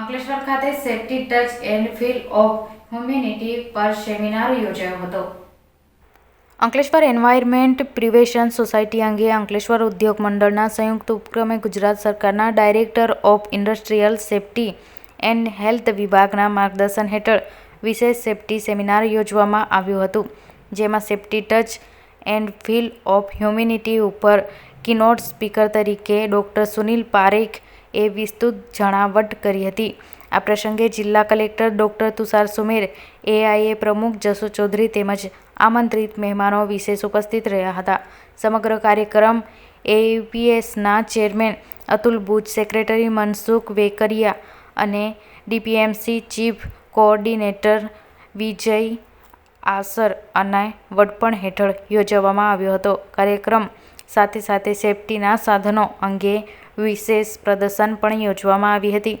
અંકલેશ્વર ખાતે safety touch and feel of humanity પર seminar યોજાયો હતો. અંકલેશ્વર એન્વાયરમેન્ટ પ્રિવેશન સોસાયટી અંગે અંકલેશ્વર ઉદ્યોગ મંડળના સંયુક્ત ઉપક્રમે ગુજરાત સરકારના director of industrial safety and health વિભાગના માર્ગદર્શન હેઠળ વિશેષ સેફ્ટી સેમિનાર યોજવામાં આવ્યું હતું, જેમાં safety touch and feel of humanity ઉપર કિનોટ સ્પીકર તરીકે ડૉક્ટર સુનિલ પારેખ એ વિસ્તૃત જણાવટ કરી હતી. આ પ્રસંગે જિલ્લા collector doctor Tushar Sumer, AIA પ્રમુખ જસુ ચૌધરી તેમજ આમંત્રિત મહેમાનો વિશેષ ઉપસ્થિત રહ્યા હતા. સમગ્ર કાર્યક્રમ એપીએસના ચેરમેન અતુલ બુચ સેક્રેટરી મનસુખ વેકરિયા અને DPMC chief coordinator Vijay Asar અને વડપણ હેઠળ યોજવામાં આવ્યો હતો. કાર્યક્રમ સાથે સાથે સેફ્ટીના સાધનો અંગે વિશેષ પ્રદર્શન પણ યોજવામાં આવી હતી.